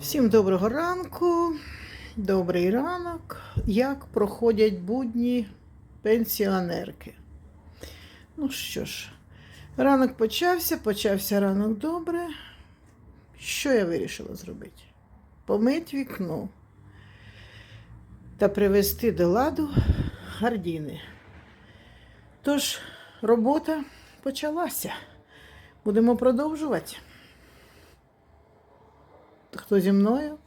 Всім доброго ранку, добрий ранок. Як проходять будні пенсіонерки? Ну що ж, ранок почався, почався ранок добре. Що я вирішила зробити? Помить вікно та привести до ладу гардіни. Тож, робота почалася. Будемо продовжувати. Хто зі мною?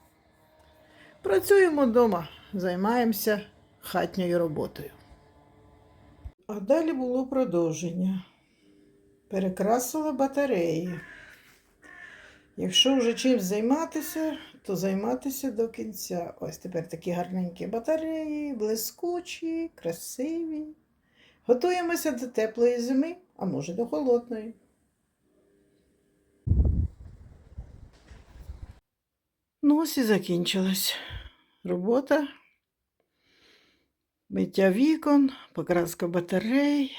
Працюємо вдома, займаємося хатньою роботою. А далі було продовження. Перекрасила батареї. Якщо вже чимось займатися, то займатися до кінця. Ось тепер такі гарненькі батареї, блискучі, красиві. Готуємося до теплої зими, а може до холодної. Ну, ось і закінчилась робота. Миття вікон, покраска батарей,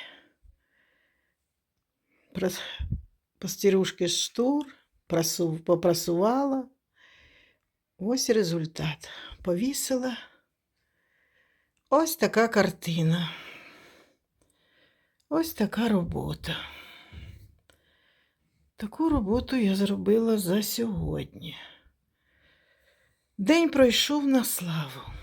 постірушки штур, попрасувала. Ось результат. Повісила. Ось така картина. Ось така робота. Таку роботу я зробила за сьогодні. День пройшов на славу.